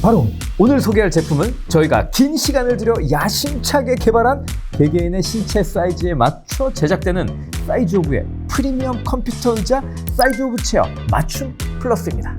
바로 오늘 소개할 제품은 저희가 긴 시간을 들여 야심차게 개발한 개개인의 신체 사이즈에 맞춰 제작되는 사이즈 오브의 프리미엄 컴퓨터 의자 사이즈 오브 체어 맞춤 플러스입니다.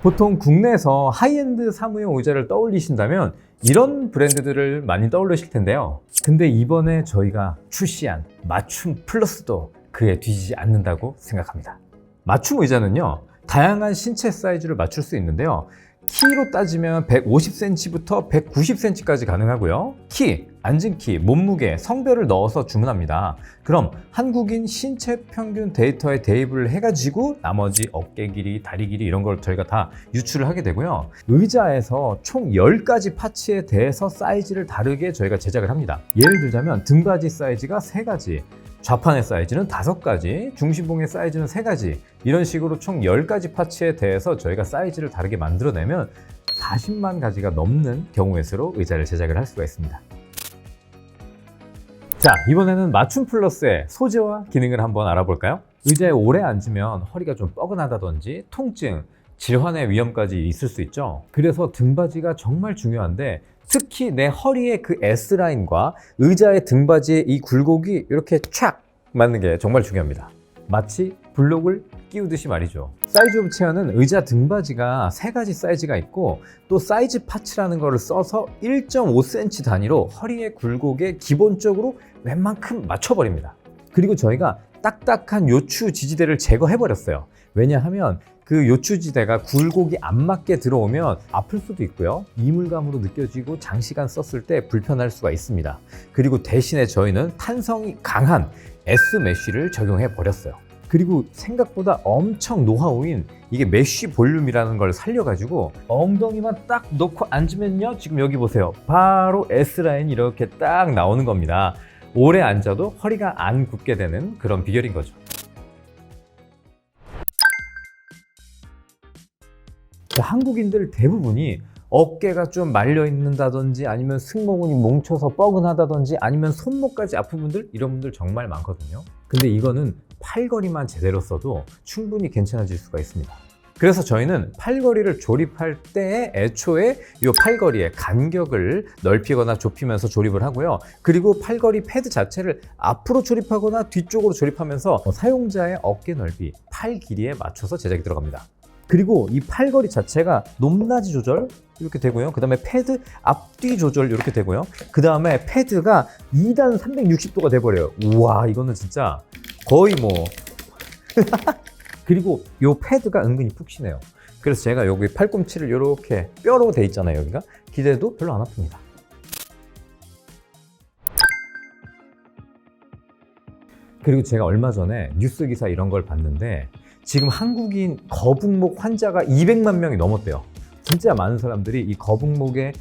보통 국내에서 하이엔드 사무용 의자를 떠올리신다면 이런 브랜드들을 많이 떠올리실 텐데요. 근데 이번에 저희가 출시한 맞춤 플러스도 그에 뒤지지 않는다고 생각합니다. 맞춤 의자는요, 다양한 신체 사이즈를 맞출 수 있는데요. 키로 따지면 150cm부터 190cm까지 가능하고요. 키, 앉은 키, 몸무게, 성별을 넣어서 주문합니다. 그럼 한국인 신체 평균 데이터에 대입을 해가지고 나머지 어깨 길이, 다리 길이 이런 걸 저희가 다 유출을 하게 되고요. 의자에서 총 10가지 파츠에 대해서 사이즈를 다르게 저희가 제작을 합니다. 예를 들자면 등받이 사이즈가 3가지, 좌판의 사이즈는 5가지, 중심봉의 사이즈는 3가지 이런 식으로 총 10가지 파츠에 대해서 저희가 사이즈를 다르게 만들어내면 40만 가지가 넘는 경우의 수로 의자를 제작을 할 수가 있습니다. 자, 이번에는 맞춤 플러스의 소재와 기능을 한번 알아볼까요? 의자에 오래 앉으면 허리가 좀 뻐근하다든지 통증, 질환의 위험까지 있을 수 있죠. 그래서 등받이가 정말 중요한데 특히 내 허리의 그 S라인과 의자의 등받이의 이 굴곡이 이렇게 촥 맞는 게 정말 중요합니다. 마치 블록을 끼우듯이 말이죠. 사이즈 오브 체어는 의자 등받이가 세 가지 사이즈가 있고 또 사이즈 파츠라는 거를 써서 1.5cm 단위로 허리의 굴곡에 기본적으로 웬만큼 맞춰버립니다. 그리고 저희가 딱딱한 요추 지지대를 제거해 버렸어요. 왜냐하면 그 요추지대가 굴곡이 안 맞게 들어오면 아플 수도 있고요. 이물감으로 느껴지고 장시간 썼을 때 불편할 수가 있습니다. 그리고 대신에 저희는 탄성이 강한 S 메쉬를 적용해 버렸어요. 그리고 생각보다 엄청 노하우인 이게 메쉬 볼륨이라는 걸 살려가지고 엉덩이만 딱 놓고 앉으면요. 지금 여기 보세요. 바로 S라인이 이렇게 딱 나오는 겁니다. 오래 앉아도 허리가 안 굽게 되는 그런 비결인 거죠. 한국인들 대부분이 어깨가 좀 말려 있는다든지 아니면 승모근이 뭉쳐서 뻐근하다든지 아니면 손목까지 아픈 분들 이런 분들 정말 많거든요. 근데 이거는 팔걸이만 제대로 써도 충분히 괜찮아질 수가 있습니다. 그래서 저희는 팔걸이를 조립할 때 애초에 이 팔걸이의 간격을 넓히거나 좁히면서 조립을 하고요. 그리고 팔걸이 패드 자체를 앞으로 조립하거나 뒤쪽으로 조립하면서 사용자의 어깨 넓이, 팔 길이에 맞춰서 제작이 들어갑니다. 그리고 이 팔걸이 자체가 높낮이 조절 이렇게 되고요. 그 다음에 패드 앞뒤 조절 이렇게 되고요. 그 다음에 패드가 2단 360도가 돼버려요. 우와, 이거는 진짜 거의 뭐. 그리고 이 패드가 은근히 푹신해요. 그래서 제가 여기 팔꿈치를 이렇게 뼈로 돼 있잖아요. 여기가 기대도 별로 안 아픕니다. 그리고 제가 얼마 전에 뉴스 기사 이런 걸 봤는데 지금 한국인 거북목 환자가 200만 명이 넘었대요. 진짜 많은 사람들이 이 거북목의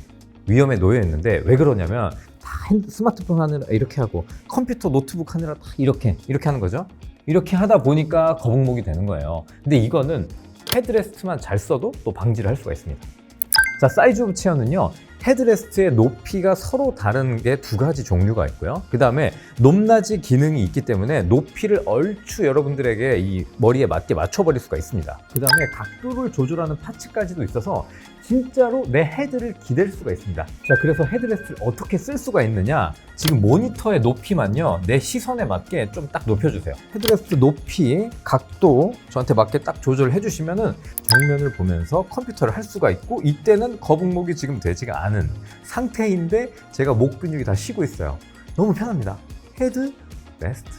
위험에 놓여 있는데 왜 그러냐면 다 스마트폰 하느라 이렇게 하고 컴퓨터 노트북 하느라 다 이렇게 이렇게 하는 거죠. 이렇게 하다 보니까 거북목이 되는 거예요. 근데 이거는 헤드레스트만 잘 써도 또 방지를 할 수가 있습니다. 자, 사이즈 오브 체어는요. 헤드레스트의 높이가 서로 다른 게 두 가지 종류가 있고요. 그 다음에 높낮이 기능이 있기 때문에 높이를 얼추 여러분들에게 이 머리에 맞게 맞춰버릴 수가 있습니다. 그 다음에 각도를 조절하는 파츠까지도 있어서 진짜로 내 헤드를 기댈 수가 있습니다. 자, 그래서 헤드레스트를 어떻게 쓸 수가 있느냐? 지금 모니터의 높이만요, 내 시선에 맞게 좀 딱 높여주세요. 헤드레스트 높이, 각도 저한테 맞게 딱 조절을 해주시면은 정면을 보면서 컴퓨터를 할 수가 있고 이때는 거북목이 지금 되지가 않은 상태인데 제가 목 근육이 다 쉬고 있어요. 너무 편합니다. 헤드 레스트.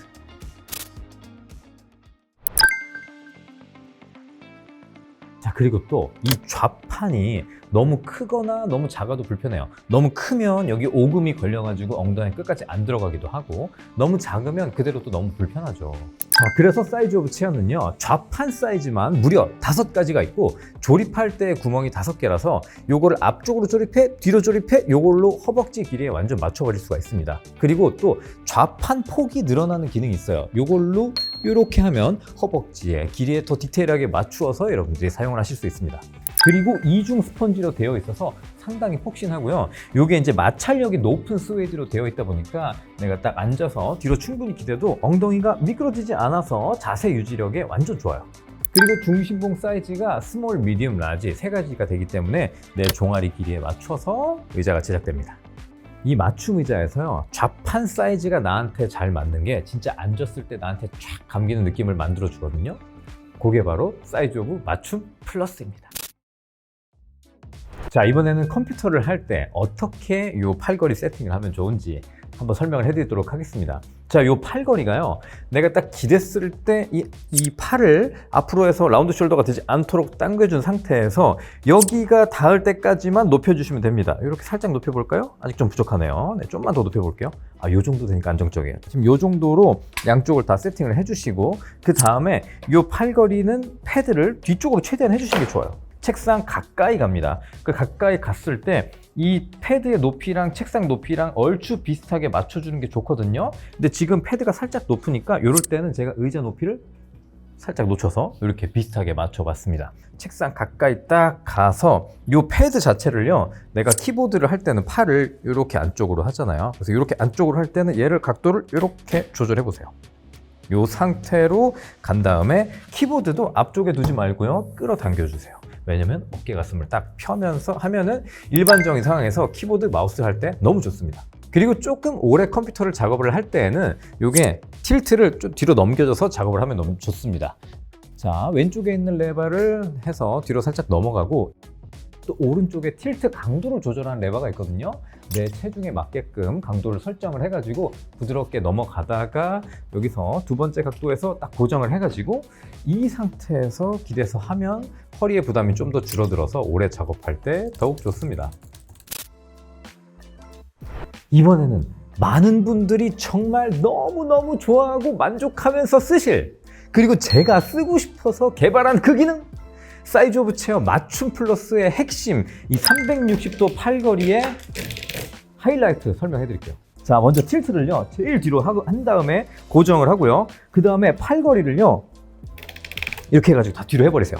그리고 또 이 좌판이 너무 크거나 너무 작아도 불편해요. 너무 크면 여기 오금이 걸려가지고 엉덩이 끝까지 안 들어가기도 하고 너무 작으면 그대로 또 너무 불편하죠. 자, 그래서 사이즈 오브 체어는요, 좌판 사이즈만 무려 다섯 가지가 있고 조립할 때 구멍이 다섯 개라서 요거를 앞쪽으로 조립해, 뒤로 조립해, 요걸로 허벅지 길이에 완전 맞춰버릴 수가 있습니다. 그리고 또 좌판 폭이 늘어나는 기능이 있어요. 요걸로 이렇게 하면 허벅지에 길이에 더 디테일하게 맞추어서 여러분들이 사용을 하실 수 있습니다. 그리고 이중 스펀지로 되어 있어서 상당히 폭신하고요. 이게 이제 마찰력이 높은 스웨이드로 되어 있다 보니까 내가 딱 앉아서 뒤로 충분히 기대도 엉덩이가 미끄러지지 않아서 자세 유지력에 완전 좋아요. 그리고 중심봉 사이즈가 스몰, 미디움, 라지 세 가지가 되기 때문에 내 종아리 길이에 맞춰서 의자가 제작됩니다. 이 맞춤 의자에서요 좌판 사이즈가 나한테 잘 맞는 게 진짜 앉았을 때 나한테 쫙 감기는 느낌을 만들어 주거든요. 그게 바로 사이즈 오브 맞춤 플러스입니다. 자 이번에는 컴퓨터를 할 때 어떻게 이 팔걸이 세팅을 하면 좋은지 한번 설명을 해드리도록 하겠습니다. 자, 이 팔걸이가요. 내가 딱 기댔을 때 이 이 팔을 앞으로 해서 라운드 숄더가 되지 않도록 당겨준 상태에서 여기가 닿을 때까지만 높여주시면 됩니다. 이렇게 살짝 높여볼까요? 아직 좀 부족하네요. 네, 좀만 더 높여볼게요. 아, 요 정도 되니까 안정적이에요. 지금 요 정도로 양쪽을 다 세팅을 해주시고 그 다음에 이 팔걸이는 패드를 뒤쪽으로 최대한 해주시는 게 좋아요. 책상 가까이 갑니다. 그 가까이 갔을 때 이 패드의 높이랑 책상 높이랑 얼추 비슷하게 맞춰주는 게 좋거든요. 근데 지금 패드가 살짝 높으니까 이럴 때는 제가 의자 높이를 살짝 놓쳐서 이렇게 비슷하게 맞춰봤습니다. 책상 가까이 딱 가서 이 패드 자체를요, 내가 키보드를 할 때는 팔을 이렇게 안쪽으로 하잖아요. 그래서 이렇게 안쪽으로 할 때는 얘를 각도를 이렇게 조절해 보세요. 이 상태로 간 다음에 키보드도 앞쪽에 두지 말고요, 끌어당겨 주세요. 왜냐면 어깨 가슴을 딱 펴면서 하면은 일반적인 상황에서 키보드 마우스 할 때 너무 좋습니다. 그리고 조금 오래 컴퓨터를 작업을 할 때에는 이게 틸트를 좀 뒤로 넘겨줘서 작업을 하면 너무 좋습니다. 자, 왼쪽에 있는 레버를 해서 뒤로 살짝 넘어가고 또 오른쪽에 틸트 강도를 조절하는 레버가 있거든요. 내 체중에 맞게끔 강도를 설정을 해가지고 부드럽게 넘어가다가 여기서 두 번째 각도에서 딱 고정을 해가지고 이 상태에서 기대서 하면 허리의 부담이 좀 더 줄어들어서 오래 작업할 때 더욱 좋습니다. 이번에는 많은 분들이 정말 너무너무 좋아하고 만족하면서 쓰실 그리고 제가 쓰고 싶어서 개발한 그 기능 사이즈 오브 체어 맞춤 플러스의 핵심 이 360도 팔걸이의 하이라이트 설명해 드릴게요. 자 먼저 틸트를요 제일 뒤로 한 다음에 고정을 하고요. 그 다음에 팔걸이를요 이렇게 해가지고 다 뒤로 해버리세요.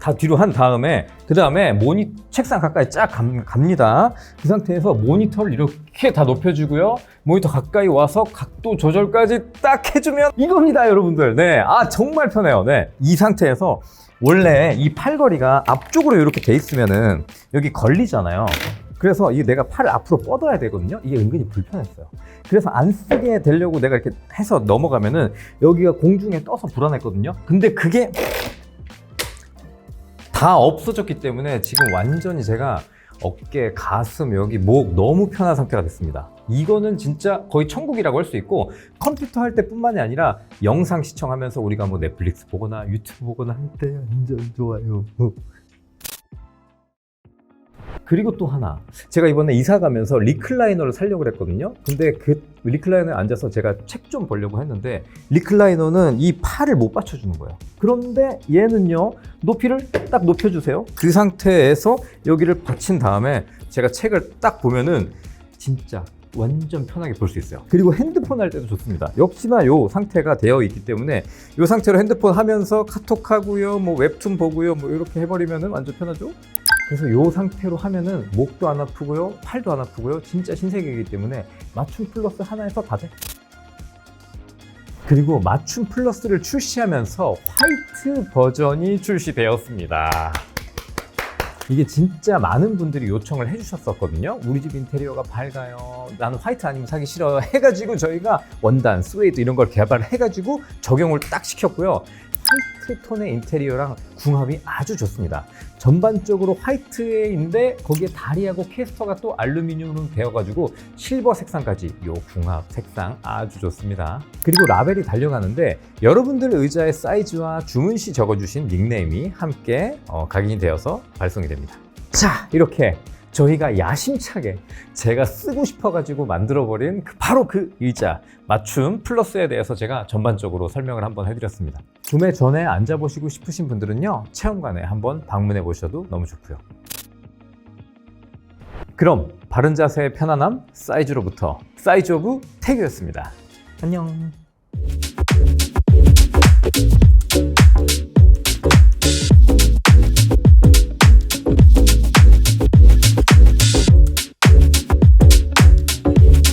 다 뒤로 한 다음에 그 다음에 모니 책상 가까이 쫙 감- 갑니다. 그 상태에서 모니터를 이렇게 다 높여주고요. 모니터 가까이 와서 각도 조절까지 딱 해주면 이겁니다 여러분들. 네 아 정말 편해요. 네 이 상태에서 원래 이 팔걸이가 앞쪽으로 이렇게 돼 있으면은 여기 걸리잖아요 그래서 이 내가 팔을 앞으로 뻗어야 되거든요 이게 은근히 불편했어요 그래서 안 쓰게 되려고 내가 이렇게 해서 넘어가면은 여기가 공중에 떠서 불안했거든요 근데 그게 다 없어졌기 때문에 지금 완전히 제가 어깨, 가슴, 여기 목 너무 편한 상태가 됐습니다. 이거는 진짜 거의 천국이라고 할 수 있고 컴퓨터 할 때뿐만이 아니라 영상 시청하면서 우리가 뭐 넷플릭스 보거나 유튜브 보거나 할 때 완전 좋아요. 그리고 또 하나. 제가 이번에 이사 가면서 리클라이너를 살려고 그랬거든요. 근데 그 리클라이너에 앉아서 제가 책 좀 보려고 했는데 리클라이너는 이 팔을 못 받쳐주는 거예요. 그런데 얘는요 높이를 딱 높여주세요. 그 상태에서 여기를 받친 다음에 제가 책을 딱 보면은 진짜 완전 편하게 볼 수 있어요 그리고 핸드폰 할 때도 좋습니다 역시나 요 상태가 되어 있기 때문에 요 상태로 핸드폰 하면서 카톡 하고요 뭐 웹툰 보고요 뭐 이렇게 해버리면은 완전 편하죠 그래서 이 상태로 하면은 목도 안 아프고요, 팔도 안 아프고요. 진짜 신세계이기 때문에 맞춤 플러스 하나에서 다 돼. 그리고 맞춤 플러스를 출시하면서 화이트 버전이 출시되었습니다. 이게 진짜 많은 분들이 요청을 해주셨었거든요. 우리 집 인테리어가 밝아요. 나는 화이트 아니면 사기 싫어. 해가지고 저희가 원단, 스웨이드 이런 걸 개발해가지고 적용을 딱 시켰고요. 화이트 톤의 인테리어랑 궁합이 아주 좋습니다. 전반적으로 화이트인데 거기에 다리하고 캐스터가 또 알루미늄으로 되어가지고 실버 색상까지 요 궁합 색상 아주 좋습니다. 그리고 라벨이 달려가는데 여러분들 의자의 사이즈와 주문 시 적어주신 닉네임이 함께 어, 각인이 되어서 발송이 됩니다. 자 이렇게 저희가 야심차게 제가 쓰고 싶어가지고 만들어버린 그 바로 그 의자 맞춤 플러스에 대해서 제가 전반적으로 설명을 한번 해드렸습니다. 구매 전에 앉아보시고 싶으신 분들은요 체험관에 한번 방문해 보셔도 너무 좋고요. 그럼 바른 자세의 편안함 사이즈로부터 사이즈 오브 태규였습니다. 안녕.